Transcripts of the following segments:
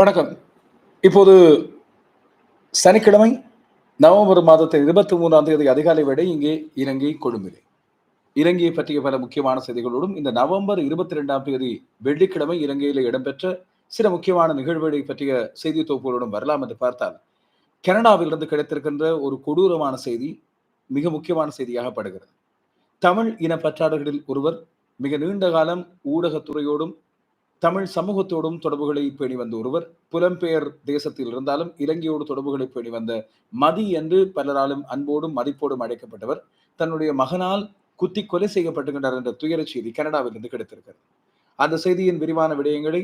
வணக்கம். இப்போது சனிக்கிழமை நவம்பர் மாதத்தில் இருபத்தி மூன்றாம் தேதி அதிகாலை விட இங்கே இலங்கை கொழும்பிலே. இலங்கையை பற்றிய பல முக்கியமான செய்திகளோடும் இந்த நவம்பர் இருபத்தி ரெண்டாம் தேதி வெள்ளிக்கிழமை இலங்கையில் இடம்பெற்ற சில முக்கியமான நிகழ்வுகளை பற்றிய செய்தி தொகுப்புகளோடும் வரலாம் என்று பார்த்தால் கனடாவிலிருந்து கிடைத்திருக்கின்ற ஒரு கொடூரமான செய்தி மிக முக்கியமான செய்தியாக படுகிறது. தமிழ் இன பற்றாளர்களில் ஒருவர் மிக நீண்ட காலம் ஊடகத்துறையோடும் தமிழ் சமூகத்தோடும் தொடர்புகளை பேணி வந்த ஒருவர் புலம்பெயர் தேசத்தில் இருந்தாலும் இலங்கையோடு தொடர்புகளை பேணி வந்த மதி என்று பலராலும் அன்போடும் மதிப்போடும் அழைக்கப்பட்டவர் தன்னுடைய மகனால் குத்தி கொலை செய்யப்பட்டுகின்றார் என்ற துயர செய்தி கனடாவிலிருந்து கிடைத்திருக்கிறது. அந்த செய்தியின் விரிவான விடயங்களை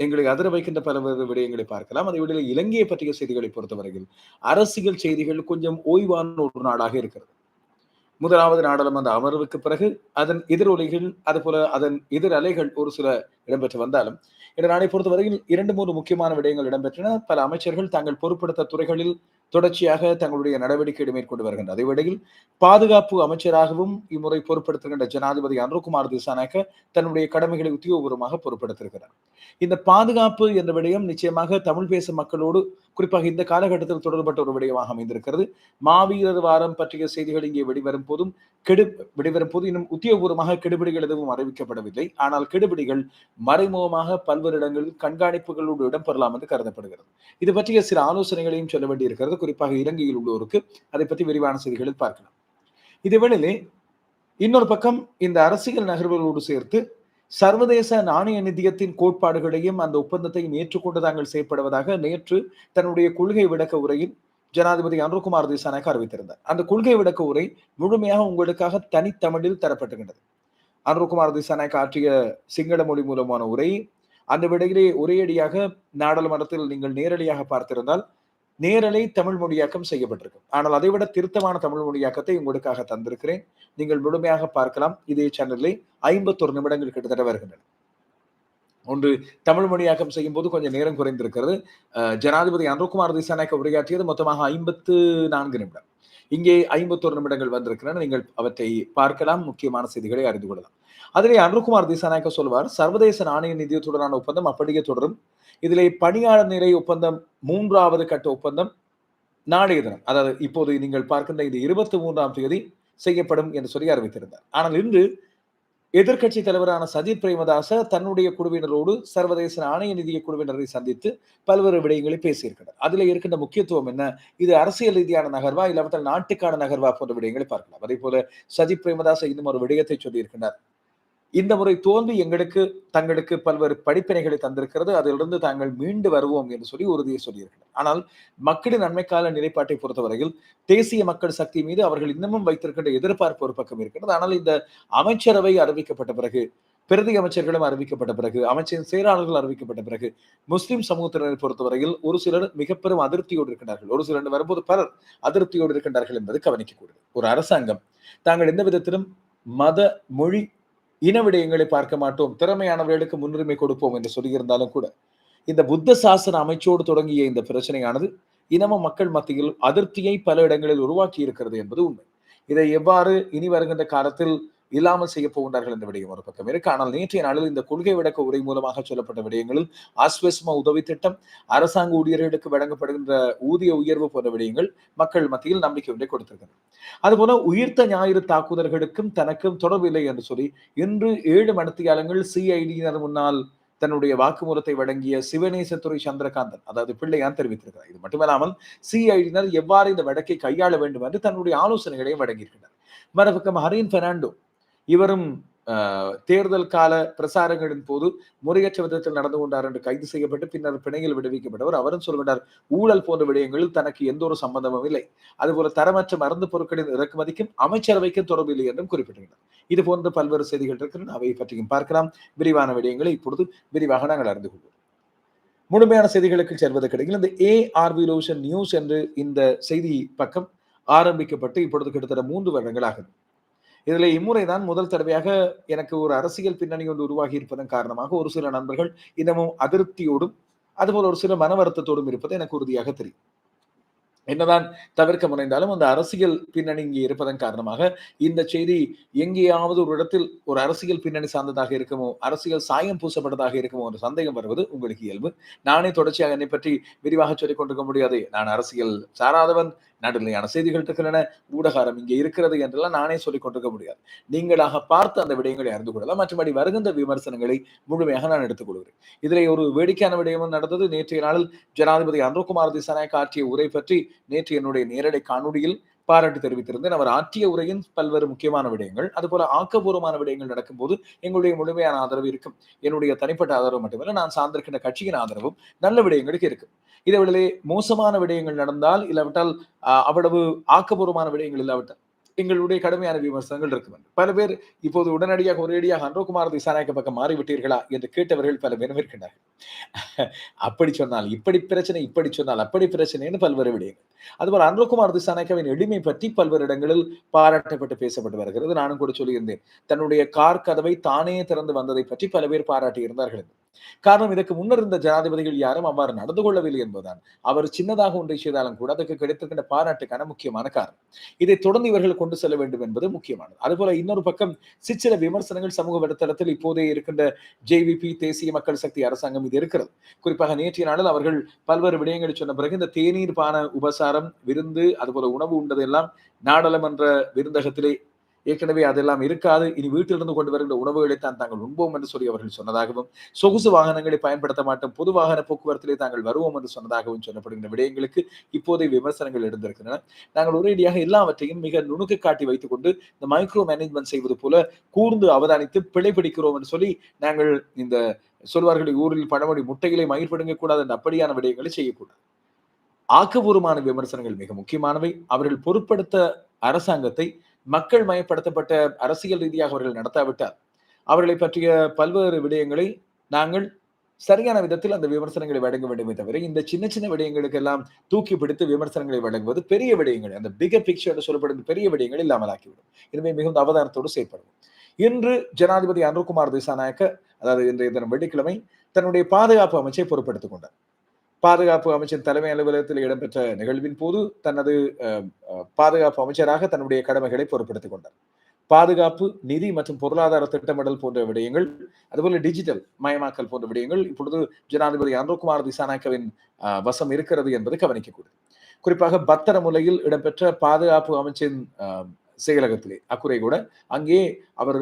எங்களை அதிர வைக்கின்ற பலவேறு விடயங்களை பார்க்கலாம். அதை விட இலங்கையை பற்றிய செய்திகளை பொறுத்தவரையில் அரசியல் செய்திகள் கொஞ்சம் ஓய்வான ஒரு நாடாக இருக்கிறது. முதலாவது நாடாளுமன்ற அமர்வுக்கு பிறகு அதன் எதிரொலிகள் அதுபோல அதன் எதிர் அலைகள் ஒரு சில இடம்பெற்று வந்தாலும் இந்த நாளை பொறுத்தவரையில் இரண்டு மூன்று முக்கியமான விடயங்கள் இடம்பெற்றன. பல அமைச்சர்கள் தாங்கள் பொறுப்படுத்த துறைகளில் தொடர்ச்சியாக தங்களுடைய நடவடிக்கைகளை மேற்கொண்டு வருகின்றனர். அதேவேளையில் பாதுகாப்பு அமைச்சராகவும் இம்முறை பொறுப்படுத்துகின்ற ஜனாதிபதி அனுகுமார் திசாநாயக்க தன்னுடைய கடமைகளை உத்தியோகபூர்வமாக பொறுப்படுத்திருக்கிறார் இந்த பாதுகாப்பு என்ற விடயம் நிச்சயமாக தமிழ் பேசும் மக்களோடு குறிப்பாக இந்த காலகட்டத்தில் தொடர்பட்ட ஒரு விடயமாக அமைந்திருக்கிறது. மாவீரர் வாரம் பற்றிய செய்திகள் இங்கே வெளிவரும் போதும் கெடு வெளிவரும் போது இன்னும் உத்தியோகபூர்வமாக கெடுபிடிகள் எதுவும் அறிவிக்கப்படவில்லை. ஆனால் கெடுபிடிகள் மறைமுகமாக பல்வேறு இடங்களில் கண்காணிப்புகளோடு இடம்பெறலாம் என்று கருதப்படுகிறது. இது பற்றிய சில ஆலோசனைகளையும் சொல்ல வேண்டியிருக்கிறது. குறிப்பாக இலங்கையில் உள்ளோருக்கு அதை பற்றி விரிவான செய்திகளில் பார்க்கலாம். இதுவேளையிலே இன்னொரு பக்கம் இந்த அரசியல் நகர்வுகளோடு சேர்த்து சர்வதேச நாணய நிதியத்தின் கோட்பாடுகளையும் அந்த ஒப்பந்தத்தையும் ஏற்றுக்கொண்டு தாங்கள் செயற்படுவதாக நேற்று தன்னுடைய கொள்கை விளக்க உரையில் ஜனாதிபதி அனுர்குமார் திசாநாயக் அறிவித்திருந்தார். அந்த கொள்கை விளக்க உரை முழுமையாக உங்களுக்காக தனித்தமிழில் தரப்பட்டுகின்றது அனுர்குமார் திசாநாயக் ஆற்றிய சிங்கள மொழி மூலமான உரை அந்த விடையிலே ஒரேடியாக நாடாளுமன்றத்தில் நீங்கள் நேரடியாக பார்த்திருந்தால் நேரலை தமிழ் மொழியாக்கம் செய்யப்பட்டிருக்கும். ஆனால் அதைவிட திருத்தமான தமிழ் மொழியாக்கத்தை உங்களுக்காக தந்திருக்கிறேன். நீங்கள் முழுமையாக பார்க்கலாம். இதே சேனலில் ஐம்பத்தொரு நிமிடங்கள் கிட்டத்தட்ட வருகின்றன. ஒன்று தமிழ் மொழியாக்கம் செய்யும் போது கொஞ்சம் நேரம் குறைந்திருக்கிறது. ஜனாதிபதி அனுகுமார் திசாநாயக்க உரையாற்றியது மொத்தமாக ஐம்பத்து நான்கு நிமிடம். இங்கே ஐம்பத்தோரு நிமிடங்கள் வந்திருக்கின்றன நீங்கள் அவற்றை பார்க்கலாம் முக்கியமான செய்திகளை அறிந்து கொள்ளலாம். அதிலே அனுகுமார் திசாநாயக்க சொல்வார் சர்வதேச நாணய நிதியத்துடனான ஒப்பந்தம் அப்படியே தொடரும். இதிலே பணியாளர் நிலை ஒப்பந்தம் மூன்றாவது கட்ட ஒப்பந்தம் நாளைய தினம். அதாவது இப்போது நீங்கள் பார்க்கின்ற இது இருபத்தி மூன்றாம் தேதி செய்யப்படும் என்று சொல்லி அறிவித்திருந்தார். ஆனால் இன்று எதிர்கட்சி தலைவரான சஜித் பிரேமதாச தன்னுடைய குழுவினரோடு சர்வதேச நாணய நிதிய குழுவினரை சந்தித்து பல்வேறு விடயங்களை பேசியிருக்கிறார். அதுல இருக்கின்ற முக்கியத்துவம் என்ன? இது அரசியல் ரீதியான நகர்வா இல்லாவிட்டால் நாட்டுக்கான நகர்வா போன்ற விடயங்களை பார்க்கலாம். அதே போல சஜித் பிரேமதாச இன்னும் ஒரு விடயத்தை சொல்லியிருக்கிறார். இந்த முறை தோல்வி எங்களுக்கு தங்களுக்கு பல்வேறு படிப்பினைகளை தந்திருக்கிறது. அதிலிருந்து தாங்கள் மீண்டு வருவோம் என்று சொல்லி உறுதியை சொல்லியிருக்கிறார். ஆனால் மக்களின் நன்மைக்கால நிலைப்பாட்டை பொறுத்தவரையில் தேசிய மக்கள் சக்தி மீது அவர்கள் இன்னமும் வைத்திருக்கின்ற எதிர்பார்ப்பு ஒரு பக்கம் இருக்கிறது ஆனால் இந்த அமைச்சரவை அறிவிக்கப்பட்ட பிறகு பிரதி அமைச்சர்களும் அறிவிக்கப்பட்ட பிறகு அமைச்சரின் செயலாளர்கள் அறிவிக்கப்பட்ட பிறகு முஸ்லிம் சமூகத்தினரை பொறுத்தவரையில் ஒரு சிலர் மிக பெரும் அதிருப்தியோடு இருக்கின்றார்கள். ஒரு சிலர் வரும்போது பலர் அதிருப்தியோடு இருக்கின்றார்கள் என்பது கவனிக்கக்கூடியது. ஒரு அரசாங்கம் தாங்கள் எந்த விதத்திலும் மத மொழி இன விடயங்களை பார்க்க மாட்டோம். திறமையானவர்களுக்கு முன்னுரிமை கொடுப்போம் என்று சொல்லியிருந்தாலும் கூட இந்த புத்த சாசன அமைச்சோடு தொடங்கிய இந்த பிரச்சனையானது இனம மக்கள் மத்தியில் அதிருப்தியை பல இடங்களில் உருவாக்கி இருக்கிறது என்பது உண்மை. இதை எவ்வாறு இனி வருகின்ற காலத்தில் இல்லாமல் செய்ய போகின்றார்கள் என்ற விடயம் ஒரு பக்கம் இருக்கு. ஆனால் நேற்றைய நாளில் இந்த கொள்கை விளக்க உரை மூலமாக சொல்லப்பட்ட விடயங்களில் ஆஸ்வஸ்மா உதவி திட்டம் அரசாங்க ஊழியர்களுக்கு வழங்கப்படுகின்ற ஊதிய உயர்வு போன்ற விடயங்கள் மக்கள் மத்தியில் நம்பிக்கை ஒன்றை கொடுத்திருக்கிறது. அதுபோல உயிர்த்த ஞாயிறு தாக்குதல்களுக்கும் தனக்கும் தொடர்பில்லை என்று சொல்லி இன்று ஏழு மடத்தியாளங்கள் சிஐடியினர் முன்னால் தன்னுடைய வாக்குமூலத்தை வழங்கிய சிவநேசத்துறை சந்திரகாந்தன் அதாவது பிள்ளையான் தெரிவித்திருக்கிறார். இது மட்டுமல்லாமல் சிஐடியினர் எவ்வாறு இந்த வழக்கை கையாள வேண்டும் என்று தன்னுடைய ஆலோசனைகளையும் வழங்கியிருக்கிறார். மறுபக்கம் ஹரீன் பெர்னாண்டோ இவரும் தேர்தல் கால பிரசாரங்களின் போது முறையற்ற விதத்தில் நடந்து கொண்டார் என்று கைது செய்யப்பட்டு பின்னர் பிணையில் விடுவிக்கப்பட்டவர். அவரும் சொல்கின்றார் ஊழல் போன்ற விடயங்களில் தனக்கு எந்த ஒரு சம்பந்தமும் இல்லை. அதுபோல தரமற்ற மருந்து பொருட்களின் இறக்குமதிக்கும் அமைச்சரவைக்கும் தொடர்பு இல்லை என்றும் குறிப்பிட்டிருக்கிறார் இது போன்ற பல்வேறு செய்திகள் இருக்கின்றன அவை பற்றியும் பார்க்கலாம். விரிவான விடயங்களை இப்பொழுது விரிவாக நாங்கள் அறிந்து கொள்வோம். முழுமையான செய்திகளுக்கு செல்வதற்கு இடையில் இந்த ஏஆர்வி ரோஷன் நியூஸ் என்று இந்த செய்தி பக்கம் ஆரம்பிக்கப்பட்டு இப்பொழுது கிட்டத்தட்ட மூன்று வருடங்கள் ஆகுது. இதில் இம்முறை தான் முதல் தடவையாக எனக்கு ஒரு அரசியல் பின்னணி ஒன்று உருவாகி இருப்பதன் காரணமாக ஒரு சில நண்பர்கள் இன்னமும் அதிருப்தியோடும் அதுபோல் ஒரு சில மன வருத்தத்தோடும் இருப்பது எனக்கு உறுதியாக தெரியும். என்னதான் தவிர்க்க முனைந்தாலும் அந்த அரசியல் பின்னணி இங்கே இருப்பதன் காரணமாக இந்த செய்தி எங்கேயாவது ஒரு இடத்தில் ஒரு அரசியல் பின்னணி சார்ந்ததாக இருக்குமோ அரசியல் சாயம் பூசப்பட்டதாக இருக்குமோ என்ற சந்தேகம் வருவது உங்களுக்கு இயல்பு. நானே தொடர்ச்சியாக என்னை பற்றி விரிவாக சொல்லிக் கொண்டிருக்க முடியாது. நான் அரசியல் சாராதவன் நடுநிலையான செய்திகள் இருக்கின்றன ஊடகாரம் இங்கே இருக்கிறது என்றெல்லாம் நானே சொல்லிக் கொண்டிருக்க முடியாது. நீங்களாக பார்த்து அந்த விடயங்களை அறிந்து கொள்ளலாம். மற்றபடி வருகின்ற விமர்சனங்களை முழுமையாக நான் எடுத்துக் கொள்கிறேன். இதிலே ஒரு வேடிக்கையான விடயமும் நடந்தது. நேற்றைய நாளில் ஜனாதிபதி அனுகுமார் திசாநாயக் ஆற்றிய உரை பற்றி நேற்று என்னுடைய நேரடி காணொலியில் பாராட்டு தெரிவித்திருந்தேன் அவர் ஆற்றிய உரையின் பல்வேறு முக்கியமான விடயங்கள் அதுபோல ஆக்கப்பூர்வமான விடயங்கள் நடக்கும்போது எங்களுடைய முழுமையான ஆதரவு இருக்கும். என்னுடைய தனிப்பட்ட ஆதரவு மட்டுமல்ல நான் சார்ந்திருக்கின்ற கட்சியின் ஆதரவும் நல்ல விடயங்களுக்கு இதை இதே மோசமான விடயங்கள் நடந்தால் இல்லாவிட்டால் அவ்வளவு ஆக்கப்பூர்வமான விடயங்கள் இல்லாவிட்டால் எங்களுடைய கடுமையான விமர்சனங்கள் இருக்கும் பல பேர் இப்போது உடனடியாக ஒரேடியாக அன்றோகுமார் திசாநாயக்க பக்கம் மாறிவிட்டீர்களா என்று கேட்டவர்கள் பல பேரும் இருக்கின்றார்கள். அப்படி சொன்னால் இப்படி பிரச்சனை இப்படி சொன்னால் அப்படி பிரச்சனைன்னு பல்வேறு விடயங்கள். அதுபோல் அன்றகுமார் திசாநாயக்கவின் எளிமை பற்றி பல்வேறு இடங்களில் பாராட்டப்பட்டு பேசப்பட்டு வருகிறது. நானும் கூட சொல்லியிருந்தேன் தன்னுடைய கார் கதவை தானே திறந்து வந்ததை பற்றி பல பேர் பாராட்டி இருந்தார்கள் காரணம் இதற்கு முன்னர் இருந்த ஜனாதிபதிகள் யாரும் அவ்வாறு நடந்து கொள்ளவில்லை என்பதுதான். அவர் சின்னதாக ஒன்றை செய்தாலும் கூட அதற்கு கிடைத்திருக்கின்ற பாராட்டுக்கான முக்கியமான காரணம். இதை தொடர்ந்து இவர்கள் கொண்டு செல்ல வேண்டும் என்பது முக்கியமானது. அதுபோல இன்னொரு பக்கம் சிற்சில விமர்சனங்கள் சமூக வலைத்தளத்தில் இப்போதே இருக்கின்ற ஜேவிபி தேசிய மக்கள் சக்தி அரசாங்கம் இது இருக்கிறது. குறிப்பாக நேற்றைய நாளில் அவர்கள் பல்வேறு விடயங்களை சொன்ன பிறகு இந்த தேநீர் பான உபசாரம் விருந்து அதுபோல உணவு உண்டதெல்லாம் நாடாளுமன்ற விருந்தகத்திலே ஏற்கனவே அதெல்லாம் இருக்காது. இனி வீட்டிலிருந்து கொண்டு வருகின்ற உணவுகளை தான் தாங்கள் உண்போம் என்று சொல்லி அவர்கள் சொன்னதாகவும் சொகுசு வாகனங்களை பயன்படுத்த மாட்டோம். பொது வாகன போக்குவரத்திலே தாங்கள் வருவோம் என்று சொன்னதாகவும் சொல்லப்படுகின்ற விடயங்களுக்கு இப்போதைய விமர்சனங்கள் இருந்திருக்கின்றன நாங்கள் ஒரேடியாக எல்லாவற்றையும் மிக நுணுக்க காட்டி வைத்துக் கொண்டு இந்த மைக்ரோ மேனேஜ்மெண்ட் செய்வது போல கூர்ந்து அவதானித்து பிழை பிடிக்கிறோம் என்று சொல்லி நாங்கள் இந்த சொல்வார்கள் ஊரில் பழமொழி முட்டைகளை மயிர் பிடுங்க கூடாது என்ற அப்படியான விடயங்களை செய்யக்கூடாது. ஆக்கபூர்வமான விமர்சனங்கள் மிக முக்கியமானவை. அவர்கள் பொருட்படுத்த அரசாங்கத்தை மக்கள் மயப்படுத்தப்பட்ட அரசியல் ரீதியாக அவர்கள் நடத்தாவிட்டார். அவர்களை பற்றிய பல்வேறு விடயங்களை நாங்கள் சரியான விதத்தில் அந்த விமர்சனங்களை வழங்க வேண்டுமே தவிர இந்த சின்ன சின்ன விடயங்களுக்கு எல்லாம் தூக்கி பிடித்து விமர்சனங்களை வழங்குவது பெரிய விடயங்கள் அந்த பிகர் பிக்சர் என்று சொல்லப்படும் பெரிய விடயங்கள் இல்லாமல் ஆக்கிவிடும். எனவே மிகுந்த அவதானத்தோடு செயல்படுவோம் இன்று ஜனாதிபதி அனுகுமார் திசாநாயக்க அதாவது இன்றைய தினம் வெள்ளிக்கிழமை தன்னுடைய பாதுகாப்பு அமைச்சை பொறுப்பெடுத்துக் கொண்டார். பாதுகாப்பு அமைச்சர் தலைமை அலுவலகத்தில் இடம்பெற்ற நிகழ்வின் போது தனது பாதுகாப்பு அமைச்சராக தன்னுடைய கடமைகளை பொறுப்படுத்திக் கொண்டார். பாதுகாப்பு நிதி மற்றும் பொருளாதார திட்டமிடல் போன்ற விடயங்கள் அதுபோல டிஜிட்டல் மயமாக்கல் போன்ற விடயங்கள் இப்பொழுது ஜனாதிபதி அனுகுமார் திசானாக்கவின் வசம் இருக்கிறது என்பது கவனிக்கக்கூடும் குறிப்பாக பத்தர முலையில் இடம்பெற்ற பாதுகாப்பு அமைச்சின் செயலகத்திலே. அக்குறை கூட அங்கே அவர்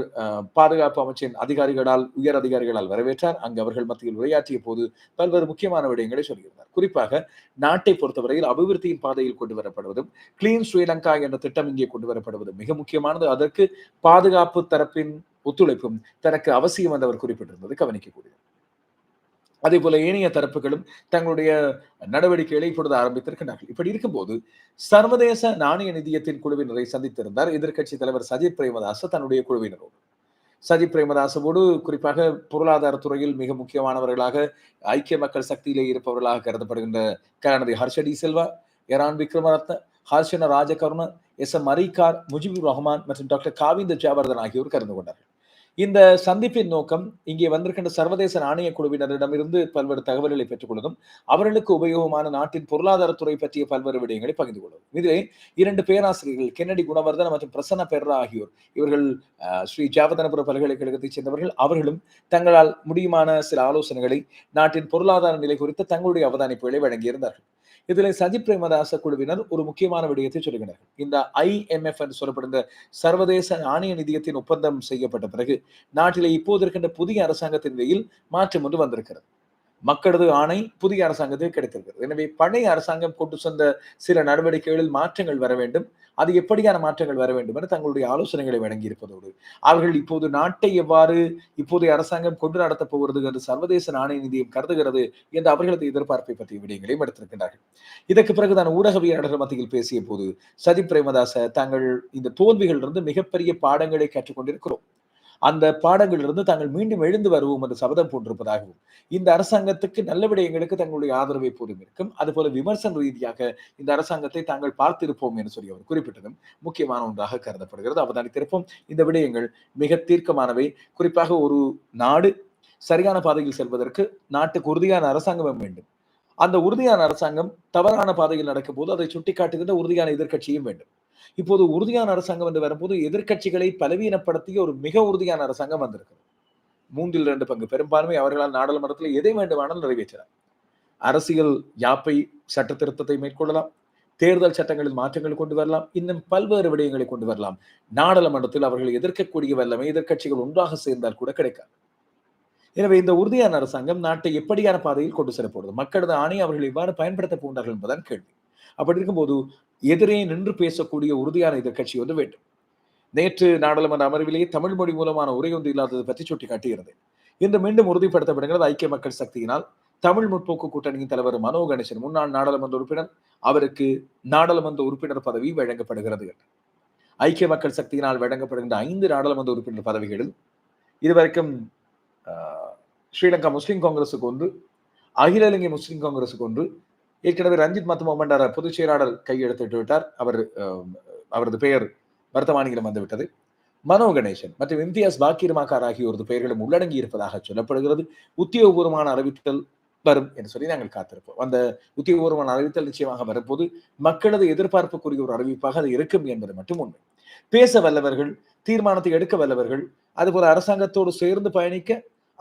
பாதுகாப்பு அமைச்சின் அதிகாரிகளால் உயர் அதிகாரிகளால் வரவேற்றார். அங்கு அவர்கள் மத்தியில் உரையாற்றிய போது பல்வேறு முக்கியமான விடயங்களை சொல்லியிருந்தார். குறிப்பாக நாட்டை பொறுத்தவரையில் அபிவிருத்தியின் பாதையில் கொண்டு வரப்படுவதும் கிளீன் ஸ்ரீலங்கா என்ற திட்டம் இங்கே கொண்டு வரப்படுவதும் மிக முக்கியமானது. அதற்கு பாதுகாப்பு தரப்பின் ஒத்துழைப்பும் தனக்கு அவசியம் என்று அவர் குறிப்பிட்டிருந்தது. கவனிக்கக்கூடியது. அதே போல ஏனைய தரப்புகளும் தங்களுடைய நடவடிக்கைகளை இப்பொழுது ஆரம்பித்திருக்கிறார்கள் இப்படி இருக்கும்போது சர்வதேச நாணய நிதியத்தின் குழுவினரை சந்தித்திருந்தார் எதிர்கட்சி தலைவர் சஜித் பிரேமதாச தன்னுடைய குழுவினரோடு. சஜித் பிரேமதாசவோடு குறிப்பாக பொருளாதாரத்துறையில் மிக முக்கியமானவர்களாக ஐக்கிய மக்கள் சக்தியிலே இருப்பவர்களாக கருதப்படுகின்ற கருணாநிதி ஹர்ஷடி செல்வா எரான் விக்ரமரத்ன ஹர்ஷன ராஜகருண எஸ் எம் மரிகார் முஜிபுர் ரஹ்மான் மற்றும் டாக்டர் காவிந்த ஜாவர்தன் ஆகியோர் கலந்து கொண்டார்கள். இந்த சந்திப்பின் நோக்கம் இங்கே வந்திருக்கின்ற சர்வதேச நாணய குழுவினரிடமிருந்து பல்வேறு தகவல்களை பெற்றுக் கொள்வதும் அவர்களுக்கு உபயோகமான நாட்டின் பொருளாதாரத்துறை பற்றிய பல்வேறு விடயங்களை பகிர்ந்து கொள்வதும். இதிலே இரண்டு பேராசிரியர்கள் கென்னடி குணவர்தன மற்றும் பிரசன்ன பெர்ரா ஆகியோர் இவர்கள் ஸ்ரீ ஜாவதனபுர பல்கலைக்கழகத்தைச் சேர்ந்தவர்கள். அவர்களும் தங்களால் முடியுமான சில ஆலோசனைகளை நாட்டின் பொருளாதார நிலை குறித்த தங்களுடைய அவதானிப்புகளை வழங்கியிருந்தார்கள். இதில் சஜித் பிரேமதாச குழுவினர் ஒரு முக்கியமான விடயத்தை சொல்லுகிறார்கள் இந்த ஐஎம்எஃப் என்று சொல்லப்படுகிற சர்வதேச நாணய நிதியத்தின் ஒப்பந்தம் செய்யப்பட்ட பிறகு நாட்டிலே இப்போது இருக்கின்ற புதிய அரசாங்கத்தின் வகையில் மாற்றம் ஒன்று வந்திருக்கிறது. மக்களது ஆணை புதிய அரசாங்கத்தில் கிடைத்திருக்கிறது. எனவே பழைய அரசாங்கம் கொண்டு சென்ற சில நடவடிக்கைகளில் மாற்றங்கள் வர வேண்டும். அது எப்படியான மாற்றங்கள் வர வேண்டும் என தங்களுடைய ஆலோசனைகளை வழங்கி இருப்பதோடு அவர்கள் இப்போது நாட்டை எவ்வாறு இப்போதைய அரசாங்கம் கொண்டு நடத்தப் போகிறது என்று சர்வதேச நாணய நிதியம் கருதுகிறது என்று அவர்களது எதிர்பார்ப்பை பற்றிய விடயங்களையும் எடுத்திருக்கின்றார்கள். இதற்கு பிறகு தான் ஊடகவியலாளர்கள் மத்தியில் பேசிய போது சதி பிரேமதாச தாங்கள் இந்த தோல்விகளிலிருந்து மிகப்பெரிய பாடங்களை கற்றுக்கொண்டிருக்கிறோம். அந்த பாடங்களிலிருந்து தாங்கள் மீண்டும் எழுந்து வருவோம் என்று சபதம் போன்றிருப்பதாகவும் இந்த அரசாங்கத்துக்கு நல்ல விடயங்களுக்கு தங்களுடைய ஆதரவை போதும் இருக்கும். அதுபோல விமர்சன ரீதியாக இந்த அரசாங்கத்தை தாங்கள் பார்த்திருப்போம் என்று சொல்லி அவர் குறிப்பிட்டதும் முக்கியமான ஒன்றாக கருதப்படுகிறது. அவதானித்திருப்போம் இந்த விடயங்கள் மிக தீர்க்கமானவை. குறிப்பாக ஒரு நாடு சரியான பாதையில் செல்வதற்கு நாட்டுக்கு உறுதியான அரசாங்கம் வேண்டும். அந்த உறுதியான அரசாங்கம் தவறான பாதையில் நடக்கும் போது அதை சுட்டிக்காட்டுகின்ற உறுதியான எதிர்க்கட்சியும் வேண்டும். இப்போது உறுதியான அரசாங்கம் என்று வரும்போது எதிர்க்கட்சிகளை பலவீனப்படுத்திய ஒரு மிக உறுதியான அரசாங்கம் வந்திருக்கிறது. மூன்றில் இரண்டு பங்கு. பெரும்பான்மை அவர்களால் நாடாளுமன்றத்தில் எதை வேண்டுமானால் நிறைவேற்றலாம். அரசியல் யாப்பை சட்ட திருத்தத்தை மேற்கொள்ளலாம். தேர்தல் சட்டங்களில் மாற்றங்கள் கொண்டு வரலாம். இன்னும் பல்வேறு விடயங்களை கொண்டு வரலாம். நாடாளுமன்றத்தில் அவர்கள் எதிர்க்கக்கூடிய வல்லமை எதிர்கட்சிகள் ஒன்றாக சேர்ந்தால் கூட கிடைக்காது. எனவே இந்த உறுதியான அரசாங்கம் நாட்டை எப்படியான பாதையில் கொண்டு செல்லப்படுது மக்களது ஆணை அவர்கள் இவ்வாறு பயன்படுத்த போன்றார்கள் என்பதுதான் கேள்வி. அப்படி இருக்கும்போது எதிரே நின்று பேசக்கூடிய உறுதியான எதிர்கட்சி வந்து வேண்டும். நேற்று நாடாளுமன்ற அமர்விலேயே தமிழ் மொழி மூலமான உரை ஒன்று இல்லாதது பற்றி சுட்டிக்காட்டியிருந்தேன். இன்று மீண்டும் உறுதிப்படுத்தப்படுகிறது ஐக்கிய மக்கள் சக்தியினால் தமிழ் முற்போக்கு கூட்டணியின் தலைவர் மனோ கணேசன் முன்னாள் நாடாளுமன்ற உறுப்பினர் அவருக்கு நாடாளுமன்ற உறுப்பினர் பதவி வழங்கப்படுகிறது ஐக்கிய மக்கள் சக்தியினால் வழங்கப்படுகின்ற ஐந்து நாடாளுமன்ற உறுப்பினர் பதவிகளில் இதுவரைக்கும் ஸ்ரீலங்கா முஸ்லிம் காங்கிரஸுக்கு ஒன்று அகில இலங்கை முஸ்லிம் காங்கிரஸுக்கு ஒன்று ஏற்கனவே ரஞ்சித் மத்தும பண்டார பொதுச் செயலாளர் கையெழுத்திட்டு விட்டார். அவர் அவரது பெயர் வர்த்தமானியிடம் வந்துவிட்டது. மனோ கணேசன் மற்றும் இம்தியாஸ் பாக்கிரமாக்கார் ஆகியோரது பெயர்களும் உள்ளடங்கி இருப்பதாக சொல்லப்படுகிறது. உத்தியோகபூர்வமான அறிவித்தல் வரும் என்று சொல்லி நாங்கள் காத்திருப்போம். அந்த உத்தியோகபூர்வமான அறிவித்தல் நிச்சயமாக வரும்போது மக்களது எதிர்பார்ப்புக்குரிய ஒரு அறிவிப்பாக அது இருக்கும் என்பது மட்டும் உண்மை. பேச வல்லவர்கள் தீர்மானத்தை எடுக்க வல்லவர்கள் அதுபோல அரசாங்கத்தோடு சேர்ந்து பயணிக்க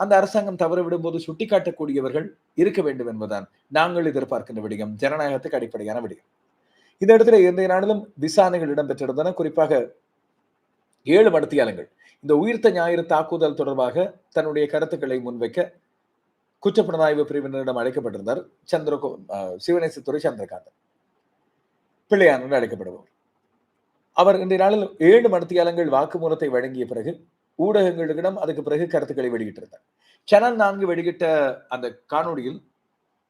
அந்த அரசாங்கம் தவறு போது சுட்டிக்காட்டக்கூடியவர்கள் இருக்க வேண்டும் என்பதுதான் நாங்கள் எதிர்பார்க்கின்ற விடயம் ஜனநாயகத்துக்கு அடிப்படையான விடயம். இந்த இடத்துல எந்த நாளிலும் விசாரணைகள் இடம்பெற்றிருந்தன. குறிப்பாக ஏழு மடத்தியாளங்கள் இந்த உயிர்த்த ஞாயிறு தாக்குதல் தொடர்பாக தன்னுடைய கருத்துக்களை முன்வைக்க குற்றப்புலனாய்வு பிரிவினரிடம் அழைக்கப்பட்டிருந்தார் சந்திரகோ சிவனேசத்துறை சந்திரகாந்தன். பிள்ளையான் என்று அழைக்கப்படுபவர். அவர் இன்றைய நாளில் ஏழு மடத்தியாளங்கள் வாக்குமூலத்தை வழங்கிய பிறகு ஊடகங்களிடம் அதுக்கு பிறகு கருத்துக்களை வெளியிட்டிருந்தார். சேனல் நான்கு வெளியிட்ட அந்த காணொலியில்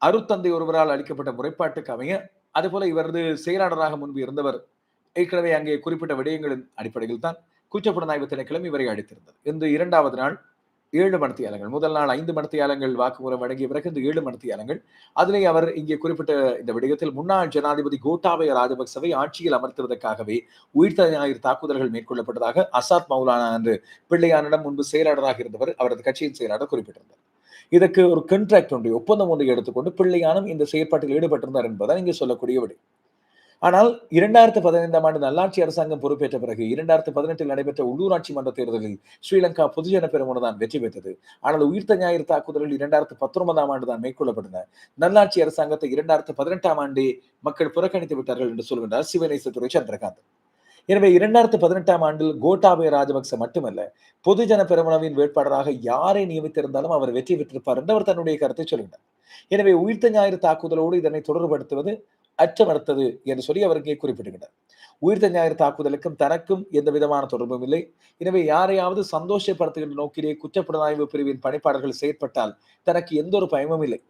அருத்தந்தை ஒருவரால் அளிக்கப்பட்ட முறைப்பாட்டுக்கு அமைய அதுபோல இவரது செயலாளராக முன்பு இருந்தவர் ஏற்கனவே அங்கே குறிப்பிட்ட விடயங்களின் அடிப்படையில் தான் குற்றப்புலனாய்வு திணைக்களம் இவரை அழைத்திருந்தது. இந்த இரண்டாவது நாள் ஏழு மடத்தியாலங்கள். முதல் நாள் ஐந்து மடத்தியாலங்கள் வாக்குமூலம் வழங்கிய பிறகு இந்த ஏழு மடத்தியாலங்கள். அதிலே அவர் இங்கே குறிப்பிட்ட இந்த விடயத்தில் முன்னாள் ஜனாதிபதி கோட்டாபய ராஜபக்சவை ஆட்சியில் அமர்த்துவதற்காகவே உயிர்த்த ஞாயிறு தாக்குதல்கள் மேற்கொள்ளப்பட்டதாக அசாத் மௌலானா என்று பிள்ளையானிடம் முன்பு செயலாளராக இருந்தவர் அவரது கட்சியின் செயலாளர் குறிப்பிட்டிருந்தார். இதற்கு ஒரு கண்ட்ராக்ட் ஒன்றை ஒப்பந்தம் ஒன்றை எடுத்துக்கொண்டு பிள்ளையானும் இந்த செயற்பாட்டில் ஈடுபட்டிருந்தார் என்பதுதான் இங்கே சொல்லக்கூடிய விடை. ஆனால் இரண்டாயிரத்து பதினைந்தாம் ஆண்டு நல்லாட்சி அரசாங்கம் பொறுப்பேற்ற பிறகு இரண்டாயிரத்து பதினெட்டில் நடைபெற்ற உள்ளூராட்சி மன்ற தேர்தலில் ஸ்ரீலங்கா பொதுஜன பெருமுன தான் வெற்றி பெற்றது. ஆனால் உயிர்த்த ஞாயிறு தாக்குதல்கள் இரண்டாயிரத்து பத்தொன்பதாம் ஆண்டு தான் மேற்கொள்ளப்பட்டன. நல்லாட்சி அரசாங்கத்தை இரண்டாயிரத்து பதினெட்டாம் ஆண்டே மக்கள் புறக்கணித்து விட்டார்கள் என்று சொல்கின்றார் சிவநேசத்துறை சந்திரகாந்த். எனவே இரண்டாயிரத்து பதினெட்டாம் ஆண்டில் கோட்டாபய ராஜபக்ச மட்டுமல்ல பொதுஜன பெருமளவின் வேட்பாளராக யாரை நியமித்திருந்தாலும் அவர் வெற்றி பெற்றிருப்பார் என்று அவர் தன்னுடைய கருத்தை சொல்கிறார் எனவே உயிர்த்த ஞாயிறு தாக்குதலோடு இதனை தொடர்படுத்துவது அச்சமடுத்தது என்று சொல்லி அவர் இங்கே குறிப்பிடுகிறார் உயிர்த்த ஞாயிறு தாக்குதலுக்கும் தனக்கும் எந்த விதமான தொடர்பும் இல்லை. எனவே யாரையாவது சந்தோஷப்படுத்துகின்ற நோக்கிலே குற்றப்புலனாய்வு பிரிவின் பணிப்பாளர்கள் செயற்பட்டால் தனக்கு எந்த ஒரு பயமும் இல்லை.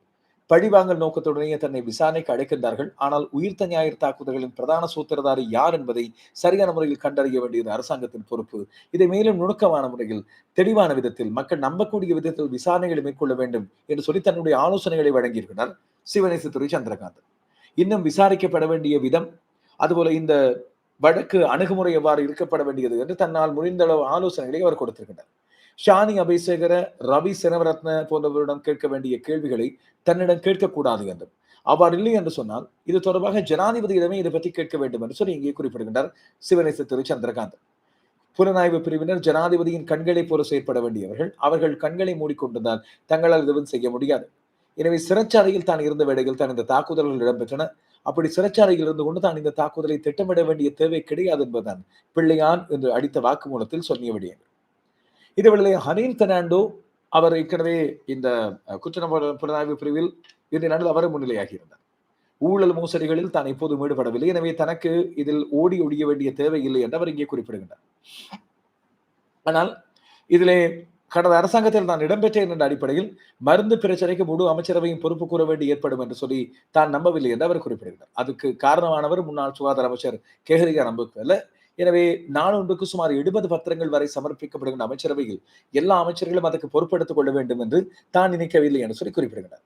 பழிவாங்கல் நோக்கத்துடனேயே தன்னை விசாரணைக்கு அழைக்கின்றார்கள். ஆனால் உயிர்த்த ஞாயிறு தாக்குதல்களின் பிரதான சூத்திரதாரி யார் என்பதை சரியான முறையில் கண்டறிய வேண்டியது அரசாங்கத்தின் பொறுப்பு. இதை மேலும் நுணுக்கமான முறையில் தெளிவான விதத்தில் மக்கள் நம்பக்கூடிய விதத்தில் விசாரணைகளை மேற்கொள்ள வேண்டும் என்று சொல்லி தன்னுடைய ஆலோசனைகளை வழங்கியிருக்கிறார் சிவநேசத்துறை சந்திரகாந்த் இன்னும் விசாரிக்கப்பட வேண்டிய விதம் அதுபோல இந்த வழக்கு அணுகுமுறை எவ்வாறு இருக்கப்பட வேண்டியது என்று தன்னால் முடிந்தளவு ஆலோசனைகளை அவர் கொடுத்திருக்கின்றார். ஷானி அபிஷேகர ரவி செனவரத்ன போன்றவரிடம் கேட்க வேண்டிய கேள்விகளை தன்னிடம் கேட்கக்கூடாது என்றும் அவ்வாறு இல்லை என்று சொன்னால் இது தொடர்பாக ஜனாதிபதியிடமே இதை பற்றி கேட்க வேண்டும் என்று சொல்லி இங்கே குறிப்பிடுகின்றார் சிவநேச திரு சந்திரகாந்த். புலனாய்வு பிரிவினர் ஜனாதிபதியின் கண்களை போல செயற்பட வேண்டியவர்கள் அவர்கள் கண்களை மூடிக்கொண்டிருந்தால் தங்களால் எதுவும் செய்ய முடியாது. எனவே சிறைச்சாலையில் தான் இருந்த வேளையில் தான் இந்த தாக்குதல்கள் இடம்பெற்றன. அப்படி சிறைச்சாலையில் இருந்து கொண்டு தான் இந்த தாக்குதலை திட்டமிட வேண்டிய தேவை கிடையாது என்பதுதான் பிள்ளையான் என்று அடித்த வாக்குமூலத்தில் சொன்னிய விடயங்கள் இதுவேளை ஹனீன் பெர்னாண்டோ அவர் ஏற்கனவே இந்த குற்ற புலனாய்வு பிரிவில் இன்றைய நாளில் அவர் முன்னிலையாகி இருந்தார். ஊழல் மோசடிகளில் தான் இப்போதும் ஈடுபடவில்லை. எனவே தனக்கு இதில் ஓடி ஒழிய வேண்டிய தேவை இல்லை என்று அவர் இங்கே குறிப்பிடுகின்றார். ஆனால் இதிலே கடந்த அரசாங்கத்தில் நான் இடம்பெற்றேன் என்ற அடிப்படையில் மருந்து பிரச்சனைக்கு முழு அமைச்சரவையும் பொறுப்பு கூற வேண்டி ஏற்படும் என்று சொல்லி தான் நம்பவில்லை என்று அவர் குறிப்பிடுகிறார். அதுக்கு காரணமானவர் முன்னாள் சுகாதார அமைச்சர் கேஹரிகா நம்பவில்லை எனவே நாளொன்றுக்கு சுமார் எழுபது பத்திரங்கள் வரை சமர்ப்பிக்கப்படுகின்ற அமைச்சரவையில் எல்லா அமைச்சர்களும் அதற்கு பொறுப்பெடுத்துக் கொள்ள வேண்டும் என்று தான் நினைக்கவில்லை என்று சொல்லி குறிப்பிடுகிறார்.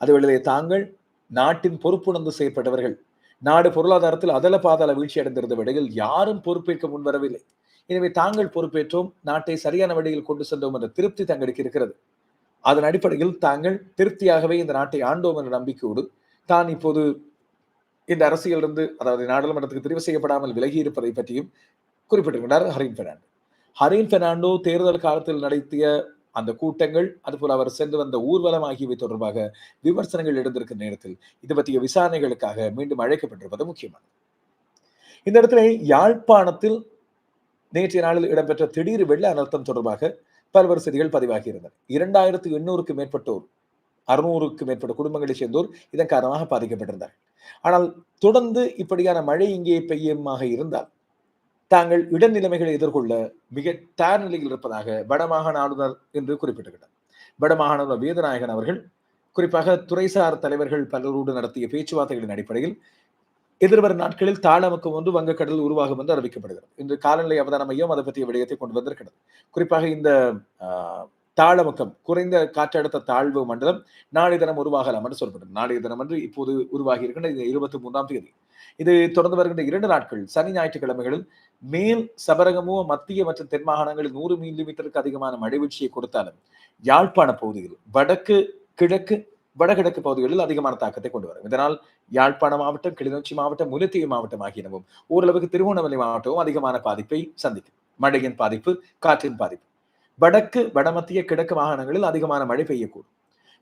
அதுவேளை தாங்கள் நாட்டின் பொறுப்புணர்ந்து செயற்பட்டவர்கள் நாடு பொருளாதாரத்தில் அதல பாதாள வீழ்ச்சி அடைந்திருந்த விடையில் யாரும் பொறுப்பேற்க முன்வரவில்லை. எனவே தாங்கள் பொறுப்பேற்றோம் நாட்டை சரியான வழியில் கொண்டு சென்றோம் என்ற திருப்தி தங்களுக்கு இருக்கிறது. அதன் அடிப்படையில் தாங்கள் திருப்தியாகவே இந்த நாட்டை ஆண்டோம் என்ற நம்பிக்கையோடு தான் இப்போது இந்த அரசியலிருந்து அதாவது நாடாளுமன்றத்துக்கு தெரிவு செய்யப்படாமல் விலகி இருப்பதை பற்றியும் குறிப்பிட்டிருக்கிறார் ஹரீன் பெர்னாண்டோ. ஹரீன் பெர்னாண்டோ தேர்தல் காலத்தில் நடத்திய அந்த கூட்டங்கள் அதுபோல் அவர் சென்று வந்த ஊர்வலம் ஆகியவை தொடர்பாக விமர்சனங்கள் எழுந்திருக்கிற நேரத்தில் இது பற்றிய விசாரணைகளுக்காக மீண்டும் அழைக்கப்பட்டிருப்பது முக்கியமானது. இந்த இடத்துல யாழ்ப்பாணத்தில் நேற்றைய நாளில் இடம்பெற்ற திடீர் வெள்ள அனர்த்தம் தொடர்பாக பல்வேறு செய்திகள் பதிவாகி இருந்தன இரண்டாயிரத்து எண்ணூறுக்கு மேற்பட்டோர் அறுநூறுக்கு மேற்பட்ட குடும்பங்களைச் சேர்ந்தோர் இதன் காரணமாக பாதிக்கப்பட்டிருந்தார்கள். ஆனால் தொடர்ந்து இப்படியான மழை இங்கே பெய்யமாக இருந்தால் தாங்கள் இடநிலைமைகளை எதிர்கொள்ள மிக தயார் நிலையில் இருப்பதாக வடமாகாண ஆளுநர் என்று குறிப்பிட்டிருக்கிறார் வடமாகாண வேதநாயகன் அவர்கள் குறிப்பாக துறைசார் தலைவர்கள் பலரோடு நடத்திய பேச்சுவார்த்தைகளின் அடிப்படையில் எதிர்வரும் நாட்களில் தாளமுக்கம் ஒன்று வங்கக்கடல் உருவாகும் என்று அறிவிக்கப்படுகிறது. இன்று காலநிலை அவதான மையம் அதை பற்றிய விடயத்தை கொண்டு வந்திருக்கிறது. குறிப்பாக இந்த தாளமுக்கம் குறைந்த காற்றழுத்த தாழ்வு மண்டலம் நாளைய தினம் உருவாகலாம் என்று சொல்லப்படுது. நாளைய தினம் என்று இப்போது உருவாகி இருக்கின்ற இது இருபத்தி மூன்றாம் தேதி. இது தொடர்ந்து வருகின்ற இரண்டு நாட்கள் சனி ஞாயிற்றுக்கிழமைகளில் மேல் சபரகமோ மத்திய மற்றும் தென் மாகாணங்களில் நூறு மில்லிமீட்டருக்கு அதிகமான மழை வீழ்ச்சியை கொடுத்தாலும் யாழ்ப்பாண பகுதியில் வடக்கு கிழக்கு வடகிழக்கு பகுதிகளில் அதிகமான தாக்கத்தை கொண்டு வரும். இதனால் யாழ்ப்பாண மாவட்டம் கிளிநொச்சி மாவட்டம் முல்லைத்தீவு மாவட்டம் ஆகியனவும் ஓரளவுக்கு திருவண்ணாமலை மாவட்டமும் அதிகமான பாதிப்பை சந்திக்கும். மழையின் பாதிப்பு காற்றின் பாதிப்பு. வடக்கு வடமத்திய கிழக்கு மாகாணங்களில் அதிகமான மழை பெய்யக்கூடும்.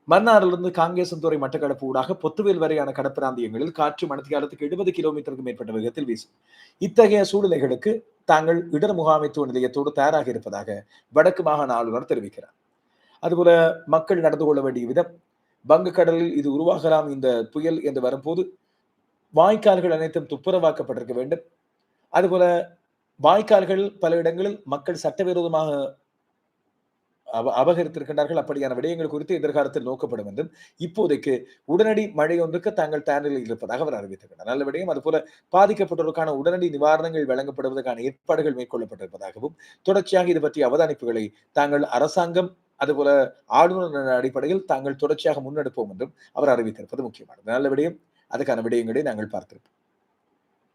மன்னாரிலிருந்து காங்கேசன்துறை மட்டக்களப்பு ஊடாக பொத்துவேல் வரையான கடற்பிராந்தியங்களில் காற்று மணத்தியாலத்துக்கு எழுபது கிலோமீட்டருக்கு மேற்பட்ட வேகத்தில் வீசும். இத்தகைய சூழ்நிலைகளுக்கு தாங்கள் இடர் முகாமைத்துவ நிலையத்தோடு தயாராக இருப்பதாக வடக்கு மாகாண ஆளுநர் தெரிவிக்கிறார். அதுபோல மக்கள் நடந்து கொள்ள வேண்டிய விதம் வங்கக்கடலில் இது உருவாகலாம் இந்த புயல் என்று வரும்போது வாய்க்கால்கள் அனைத்தும் துப்புரவாக்கப்பட்டிருக்க வேண்டும். அதுபோல வாய்க்கால்கள் பல இடங்களில் மக்கள் சட்டவிரோதமாக அபகரித்திருக்கின்றார்கள். அப்படியான விடயங்கள் குறித்து எதிர்காலத்தில் நோக்கப்படும் என்றும் இப்போதைக்கு உடனடி மழை ஒன்றுக்கு தாங்கள் தயாரில் இருப்பதாக அவர் அறிவித்திருக்கிறார் நல்ல விடயம். அதுபோல பாதிக்கப்பட்டோருக்கான உடனடி நிவாரணங்கள் வழங்கப்படுவதற்கான ஏற்பாடுகள் மேற்கொள்ளப்பட்டிருப்பதாகவும் தொடர்ச்சியாக இது பற்றிய அவதானிப்புகளை தாங்கள் அரசாங்கம் அதுபோல ஆளுநர் அடிப்படையில் தாங்கள் தொடர்ச்சியாக முன்னெடுப்போம் என்றும் அவர் அறிவித்திருப்பது முக்கியமானது. நல்ல விடயம். அதுக்கான விடயங்களை நாங்கள் பார்த்திருப்போம்.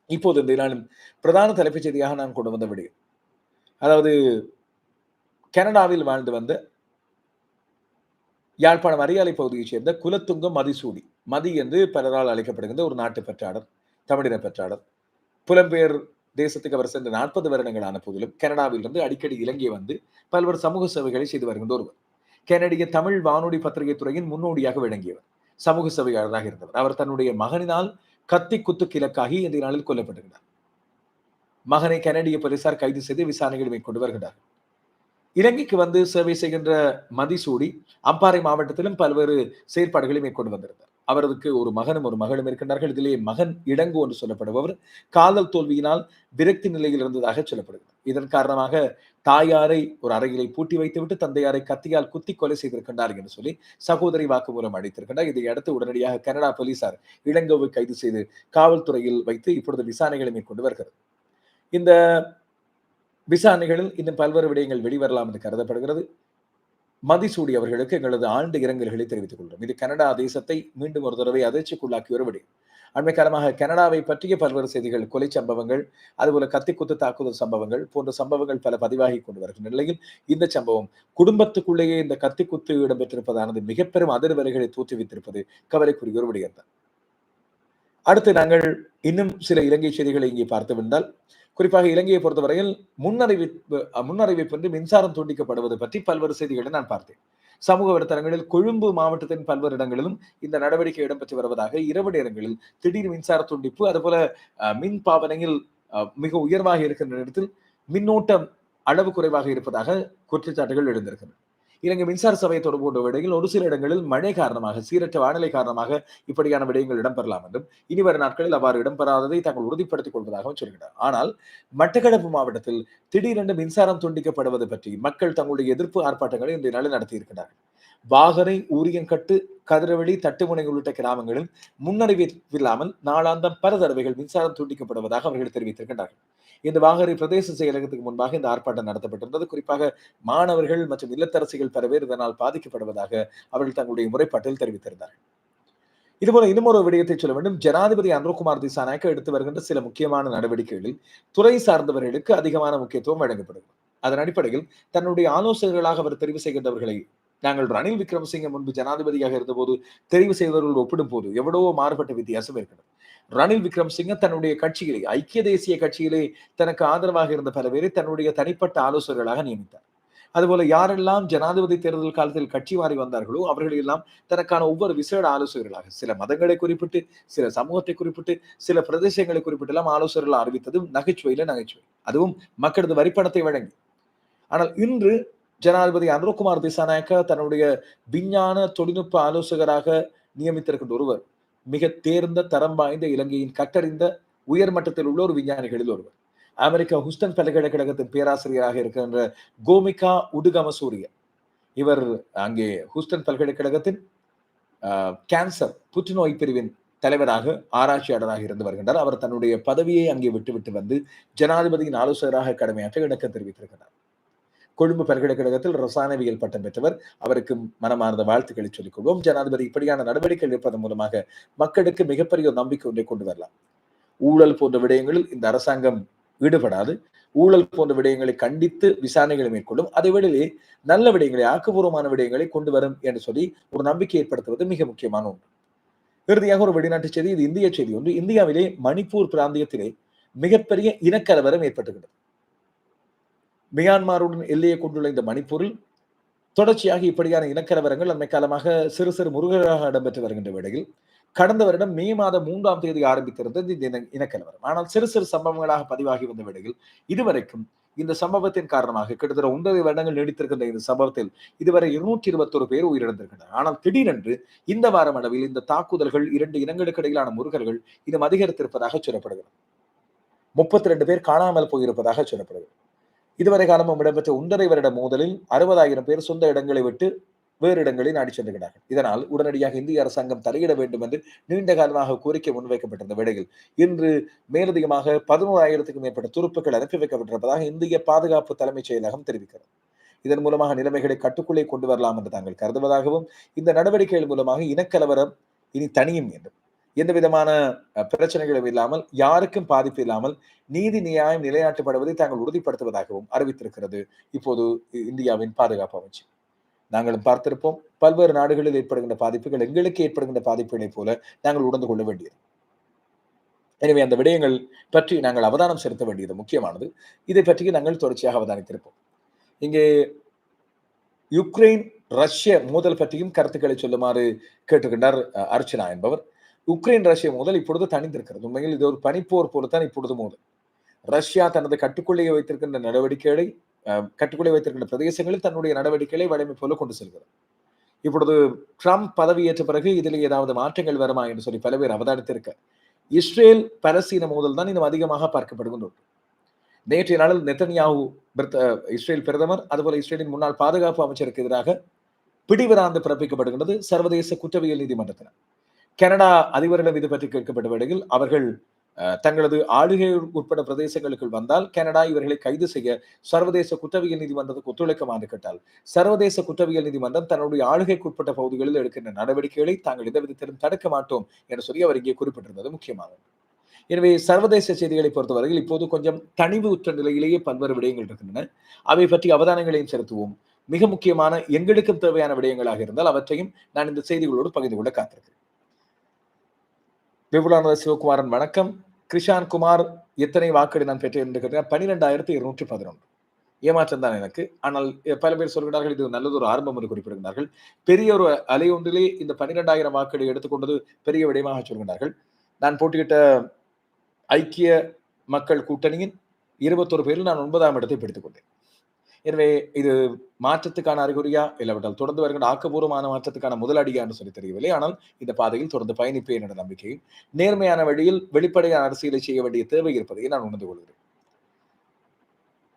இப்போது இந்த நாளும் பிரதான தலைப்புச் செய்தியாக நான் கொண்டு வந்த விடயம். அதாவது கனடாவில் வாழ்ந்து வந்த யாழ்ப்பாணம் அரியாலை பகுதியைச் சேர்ந்த குலத்துங்கம் மதிசூடி. மதி என்று பலரால் அழைக்கப்படுகின்ற ஒரு நாட்டு பெற்றாளர் தமிழின பெற்றாளர். புலம்பெயர் தேசத்துக்கு அவர் சென்ற நாற்பது வருடங்களான போதிலும் கனடாவிலிருந்து அடிக்கடி இலங்கை வந்து பல்வேறு சமூக சேவைகளை செய்து வருகின்ற ஒருவர். கனடிய தமிழ் வானொலி பத்திரிகை துறையின் முன்னோடியாக விளங்கியவர். சமூக சேவையாளராக இருந்தவர். அவர் தன்னுடைய மகனினால் கத்தி குத்து கிழக்காகி இந்த நாளில் கொல்லப்பட்டிருந்தார் மகனை கனடிய போலீசார் கைது செய்து விசாரணைகளை மேற்கொண்டு வருகிறார்கள் இலங்கைக்கு வந்து சேவை செய்கின்ற மதிசூடி அம்பாறை மாவட்டத்திலும் பல்வேறு செயற்பாடுகளை மேற்கொண்டு வந்திருந்தார். அவருக்கு ஒரு மகனும் ஒரு மகளும் இருக்கின்றார்கள். இதிலே மகன் இடங்கு என்று சொல்லப்படுபவர். காதல் தோல்வியினால் விரக்தி நிலையில் இருந்ததாக சொல்லப்படுகிறது. இதன் காரணமாக தாயாரை ஒரு அறையிலே பூட்டி வைத்துவிட்டு தந்தையாரை கத்தியால் குத்தி கொலை செய்திருக்கின்றார் என்று சொல்லி சகோதரி வாக்குமூலம் அளித்திருக்கின்றார். இதை அடுத்து உடனடியாக கனடா போலீசார் இளங்கோவை கைது செய்து காவல்துறையில் வைத்து இப்பொழுது விசாரணைகளை மேற்கொண்டு வருகிறது. இந்த விசாரணைகளில் இன்னும் பல்வேறு விடயங்கள் வெளிவரலாம் என்று கருதப்படுகிறது. மதிசூடி அவர்களுக்கு எங்களது ஆழ்ந்த இரங்கல்களை தெரிவித்துக் கொள்கிறோம். இது கனடா தேசத்தை மீண்டும் ஒரு தடவை அதிர்ச்சிக்குள்ளாக்கி ஒரு விடயம். அண்மை காலமாக கனடாவை பற்றிய பல்வேறு செய்திகள் கொலை சம்பவங்கள் அதுபோல கத்தி குத்து தாக்குதல் சம்பவங்கள் போன்ற சம்பவங்கள் பல பதிவாகி கொண்டு வருகின்ற நிலையில் இந்த சம்பவம் குடும்பத்துக்குள்ளேயே இந்த கத்தி குத்து இடம்பெற்றிருப்பதானது மிக பெரும் அதிர்வலைகளை தோற்றுவித்திருப்பது கவலைக்குரிய ஒரு விடயம்தான். அடுத்து நாங்கள் இன்னும் சில இலங்கை செய்திகளை இங்கே பார்த்து வந்தால் குறிப்பாக இலங்கையை பொறுத்தவரையில் முன்னறிவிப்பு முன்னறிவிப்பின்றி மின்சாரம் துண்டிக்கப்படுவது பற்றி பல்வேறு செய்திகளை நான் பார்த்தேன். சமூக வலைத்தளங்களில் கொழும்பு மாவட்டத்தின் பல்வேறு இடங்களிலும் இந்த நடவடிக்கை இடம்பெற்று வருவதாக இரவு நேரங்களில் திடீர் மின்சார துண்டிப்பு அதுபோல மின் பாவனையில் மிக உயர்வாக இருக்கின்ற நேரத்தில் மின்னோட்டம் அளவு குறைவாக இருப்பதாக குற்றச்சாட்டுகள் எழுந்திருக்கின்றன. இலங்கை மின்சார சபையை தொடர்பு கொண்ட விடயங்கள் ஒரு சில இடங்களில் மழை காரணமாக சீரற்ற வானிலை காரணமாக இப்படியான விடயங்கள் இடம்பெறலாம் என்றும் இனி வரும் நாட்களில் அவ்வாறு இடம்பெறாததை தாங்கள் உறுதிப்படுத்திக் கொள்வதாகவும் சொல்கிறார். ஆனால் மட்டக்களப்பு மாவட்டத்தில் திடீரென்று மின்சாரம் துண்டிக்கப்படுவது பற்றி மக்கள் தங்களுடைய எதிர்ப்பு ஆர்ப்பாட்டங்களை இன்றைய நாளில் நடத்தியிருக்கிறார்கள். வாகரை ஊரியங்கட்டு கதிரவெளி தட்டுமுனை உள்ளிட்ட கிராமங்களில் முன்னறிவில்லாமல் நாளாந்தம் பல தடவைகள் மின்சாரம் துண்டிக்கப்படுவதாக அவர்கள் தெரிவித்திருக்கின்றார்கள். இந்த வாகரை பிரதேச செயலகத்துக்கு முன்பாக இந்த ஆர்ப்பாட்டம் நடத்தப்பட்டிருந்தது. குறிப்பாக மாணவர்கள் மற்றும் இல்லத்தரசிகள் பல பேர் இதனால் பாதிக்கப்படுவதாக அவர்கள் தங்களுடைய முறைப்பாட்டில் தெரிவித்திருந்தார்கள். இதுபோல இன்னும் ஒரு விடயத்தை சொல்ல வேண்டும். ஜனாதிபதி அனுர்குமார் திசாநாயக்க எடுத்து வருகின்ற சில முக்கியமான நடவடிக்கைகளில் துறை சார்ந்தவர்களுக்கு அதிகமான முக்கியத்துவம் வழங்கப்படுகிறது. அதன் அடிப்படையில் தன்னுடைய ஆலோசகர்களாக அவர் தெரிவு செய்கின்றவர்களை நாங்கள் ரணில் விக்ரமசிங்க முன்பு ஜனாதிபதியாக இருந்தபோது தெரிவு செய்தவர்கள் ஒப்பிடும் போது எவ்வளவோ மாறுபட்ட வித்தியாசம் இருக்கிறது ரணில் விக்ரமசிங்க தன்னுடைய கட்சியிலே ஐக்கிய தேசிய கட்சியிலே தனக்கு ஆதரவாக இருந்த பல பேரை தன்னுடைய தனிப்பட்ட ஆலோசகர்களாக நியமித்தார். அதுபோல யாரெல்லாம் ஜனாதிபதி தேர்தல் காலத்தில் கட்சி மாறி வந்தார்களோ அவர்கள் எல்லாம் தனக்கான ஒவ்வொரு விசேட ஆலோசகர்களாக சில மதங்களை குறிப்பிட்டு சில சமூகத்தை குறிப்பிட்டு சில பிரதேசங்களை குறிப்பிட்டு எல்லாம் ஆலோசகர்கள் அறிவித்ததும் நகைச்சுவையில நகைச்சுவை. அதுவும் மக்களது வரிப்பணத்தை வழங்கி. ஆனால் இன்று ஜனாதிபதி அனுரகுமார் திசாநாயக்க தன்னுடைய விஞ்ஞான தொழில்நுட்ப ஆலோசகராக நியமித்திருக்கின்ற ஒருவர். மிக தேர்ந்த தரம் வாய்ந்த இலங்கையின் கட்டறிந்த உயர்மட்டத்தில் உள்ள ஒரு விஞ்ஞானிகளில் ஒருவர். அமெரிக்கா ஹுஸ்டன் பல்கலைக்கழகத்தின் பேராசிரியராக இருக்கின்ற கோமிகா உடுகமசூரிய. இவர் அங்கே ஹூஸ்டன் பல்கலைக்கழகத்தின் கேன்சர் புற்றுநோய் பிரிவின் தலைவராக ஆராய்ச்சியாளராக இருந்து வருகின்றார். அவர் தன்னுடைய பதவியை அங்கே விட்டுவிட்டு வந்து ஜனாதிபதியின் ஆலோசகராக கடமையாற்ற இணக்கம் தெரிவித்திருக்கிறார். கொழும்பு பல்கலைக்கழகத்தில் ரசாயனவியல் பட்டம் பெற்றவர். அவருக்கு மனமார்ந்த வாழ்த்துக்களை சொல்லிக் கொள்வோம் ஜனாதிபதி இப்படியான நடவடிக்கைகள் எடுப்பதன் மூலமாக மக்களுக்கு மிகப்பெரிய நம்பிக்கை ஒன்றை கொண்டு வரலாம். ஊழல் போன்ற விடயங்களில் இந்த அரசாங்கம் ஈடுபடாது. ஊழல் போன்ற விடயங்களை கண்டித்து விசாரணைகளை மேற்கொள்ளும். அதை விடலே நல்ல விடயங்களை ஆக்கப்பூர்வமான விடயங்களை கொண்டு வரும் என்று சொல்லி ஒரு நம்பிக்கை ஏற்படுத்துவது மிக முக்கியமான ஒன்று. இறுதியாக ஒரு வெளிநாட்டு செய்தி இது இந்திய செய்தி ஒன்று. இந்தியாவிலே மணிப்பூர் பிராந்தியத்திலே மிகப்பெரிய இனக்கலவரம் ஏற்பட்டுகிறது மியான்மாருடன் எல்லையை கொண்டுள்ள இந்த மணிப்பூரில் தொடர்ச்சியாக இப்படியான இனக்கலவரங்கள் அண்மை காலமாக சிறு சிறு முருகராக இடம்பெற்று வருகின்ற வேளையில் கடந்த வருடம் மே மாதம் மூன்றாம் தேதி ஆரம்பித்திருந்தது இந்த இனக்கலவரம். ஆனால் சிறு சிறு சம்பவங்களாக பதிவாகி வந்த வேளையில் இதுவரைக்கும் இந்த சம்பவத்தின் காரணமாக கிட்டத்தட்ட ஒன்பது வருடங்கள் நீடித்திருக்கின்ற இந்த சம்பவத்தில் இதுவரை இருநூற்றி இருபத்தொரு பேர் உயிரிழந்திருக்கின்றனர். ஆனால் திடீரென்று இந்த வாரம் அளவில் இந்த தாக்குதல்கள் இரண்டு இனங்களுக்கு இடையிலான முருகர்கள் இன்னும் அதிகரித்திருப்பதாக சொல்லப்படுகிறது. முப்பத்தி ரெண்டு பேர் காணாமல் போயிருப்பதாக சொல்லப்படுகிறது. இதுவரை காலமும் இடம்பெற்ற ஒன்றரை வருட மோதலில் அறுபதாயிரம் பேர் சொந்த இடங்களை விட்டு வேறு இடங்களில் நாடி சென்றுகிறார்கள் இதனால் உடனடியாக இந்திய அரசாங்கம் தலையிட வேண்டும் என்று நீண்ட காலமாக கோரிக்கை முன்வைக்கப்பட்டிருந்த வேளையில் இன்று மேலதிகமாக பதினோராயிரத்துக்கும் மேற்பட்ட துருப்புகள் அனுப்பி வைக்கப்பட்டிருப்பதாக இந்திய பாதுகாப்பு தலைமைச் செயலகம் தெரிவிக்கிறது. இதன் மூலமாக நிலைமைகளை கட்டுக்குள்ளே கொண்டு வரலாம் என்று தாங்கள் கருதுவதாகவும் இந்த நடவடிக்கைகள் மூலமாக இனக்கலவரம் இனி தனியும் என்றும் எந்த விதமான பிரச்சனைகளும் இல்லாமல் யாருக்கும் பாதிப்பு இல்லாமல் நீதி நியாயம் நிலைநாட்டப்படுவதை தாங்கள் உறுதிப்படுத்துவதாகவும் அறிவித்திருக்கிறது. இப்போது இந்தியாவின் பாதுகாப்பு அமைச்சு. நாங்களும் பார்த்திருப்போம் பல்வேறு நாடுகளில் ஏற்படுகின்ற பாதிப்புகள் எங்களுக்கு ஏற்படுகின்ற பாதிப்புகளைப் போல நாங்கள் உணர்ந்து கொள்ள வேண்டியது. எனவே அந்த விடயங்கள் பற்றி நாங்கள் அவதானம் செலுத்த வேண்டியது முக்கியமானது. இதை பற்றி நாங்கள் தொடர்ச்சியாக அவதானித்திருப்போம். இங்கே யுக்ரைன் ரஷ்ய மோதல் பற்றியும் கருத்துக்களை சொல்லுமாறு கேட்டுக்கின்றார் அர்ச்சனா என்பவர். உக்ரைன் ரஷ்ய முதல் இப்பொழுது தனிந்திருக்கிறது உண்மையில் இது ஒரு பனிப்போர் போலத்தான் இப்பொழுது மோதல். ரஷ்யா தனது கட்டுக்குள்ளேயே வைத்திருக்கின்ற நடவடிக்கைகளை கட்டுக்குள்ளே வைத்திருக்கின்ற பிரதேசங்களில் தன்னுடைய நடவடிக்கைகளை வலிமை போல கொண்டு செல்கிறது. இப்பொழுது ட்ரம்ப் பதவியேற்ற பிறகு இதில் ஏதாவது மாற்றங்கள் வருமா என்று சொல்லி பல பேர் அவதானித்திருக்க இஸ்ரேல் பலஸ்தீன மோதல் தான் இன்னும் அதிகமாக பார்க்கப்படுகின்றது. நேற்றைய நாளில் நெத்தன்யாவு இஸ்ரேல் பிரதமர் அதுபோல இஸ்ரேலின் முன்னாள் பாதுகாப்பு அமைச்சருக்கு எதிராக பிடிவராந்து பிறப்பிக்கப்படுகின்றது சர்வதேச குற்றவியல் நீதிமன்றத்தினர். கனடா அதிபரிடம் இது பற்றி கேட்கப்பட்ட வேளையில் அவர்கள் தங்களது ஆளுகை உட்பட பிரதேசங்களுக்குள் வந்தால் கனடா இவர்களை கைது செய்ய சர்வதேச குற்றவியல் நீதிமன்றத்துக்கு ஒத்துழைக்க கேட்டால் சர்வதேச குற்றவியல் நீதிமன்றம் தன்னுடைய ஆளுகைக்குட்பட்ட பகுதிகளில் எடுக்கின்ற நடவடிக்கைகளை தாங்கள் எந்த விதத்திலும் தடுக்க மாட்டோம் என்று சொல்லி அவர் இங்கே குறிப்பிட்டிருந்தது முக்கியமானது எனவே சர்வதேச செய்திகளை பொறுத்தவரையில் இப்போது கொஞ்சம் தனிவு உற்ற நிலையிலேயே பல்வேறு விடயங்கள் இருக்கின்றன. அவை பற்றி அவதானங்களையும் செலுத்துவோம். மிக முக்கியமான எங்களுக்கும் தேவையான விடயங்களாக இருந்தால் அவற்றையும் நான் இந்த செய்திகளோடு பகிர்ந்து கொள்ள காத்திருக்கிறேன். விபுலானந்த சிவகுமாரன் வணக்கம். கிருஷான் குமார் எத்தனை வாக்குகளை நான் பெற்றேன் என்று கேட்டால் பன்னிரெண்டாயிரத்தி இருநூற்றி பதினொன்று. ஏமாற்றம் தான் எனக்கு. ஆனால் பல பேர் சொல்கிறார்கள் இது நல்லது ஒரு ஆரம்பம் என்று குறிப்பிடுகிறார்கள் பெரிய ஒரு அலை ஒன்றிலே இந்த பன்னிரெண்டாயிரம் வாக்குகளை எடுத்துக்கொண்டது பெரிய விடயமாக சொல்கிறார்கள் நான் போட்டியிட்ட ஐக்கிய மக்கள் கூட்டணியின் இருபத்தொரு பேரில் நான் ஒன்பதாம் இடத்தை பிடித்துக் கொண்டேன். எனவே இது மாற்றத்துக்கான அறிகுறியா? இல்லாவிட்டால் தொடர்ந்து வருகின்ற ஆக்கப்பூர்வமான மாற்றத்துக்கான முதலடியா என்று சொல்லி தெரியவில்லை. ஆனால் இந்த பாதையில் தொடர்ந்து பயணிப்பேன் என்ற நம்பிக்கை நேர்மையான வழியில் வெளிப்படையான அரசியலை செய்ய வேண்டிய தேவை இருப்பதை நான் உணர்ந்து கொள்கிறேன்.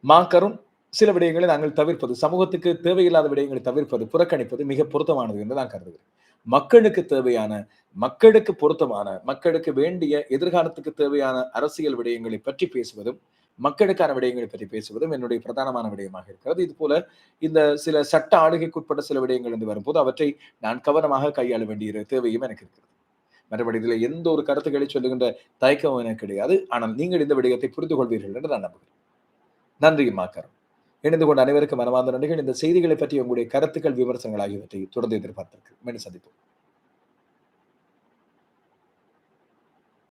மாக்கரும் சில விடயங்களை நாங்கள் தவிர்ப்பது சமூகத்துக்கு தேவையில்லாத விடயங்களை தவிர்ப்பது புறக்கணிப்பது மிக பொருத்தமானது என்று நான் கருதுகிறேன். மக்களுக்கு தேவையான மக்களுக்கு பொருத்தமான மக்களுக்கு வேண்டிய எதிர்காலத்துக்கு தேவையான அரசியல் விடயங்களை பற்றி பேசுவதும் மக்களுக்கான விடயங்களை பற்றி பேசுவதும் என்னுடைய பிரதானமான விடயமாக இருக்கிறது. இது போல இந்த சில சட்ட ஆளுகைக்குட்பட்ட சில விடயங்கள் இருந்து வரும்போது அவற்றை நான் கவனமாக கையாள வேண்டிய தேவையும் எனக்கு இருக்கிறது. மறுபடி இதில் எந்த ஒரு கருத்துக்களை சொல்லுகின்ற தயக்கமும் எனக்கு கிடையாது. ஆனால் நீங்கள் இந்த விடயத்தை புரிந்து கொள்வீர்கள் என்று நான் நம்புகிறேன். நன்றி மாக்கரம் இணைந்து கொண்ட அனைவருக்கும் மனமார்ந்த நன்றிகள். இந்த செய்திகளை பற்றி உங்களுடைய கருத்துக்கள் விமர்சனங்கள் ஆகியவற்றை தொடர்ந்து எதிர்பார்த்திருக்கு மீண்டும் சந்திப்போம்.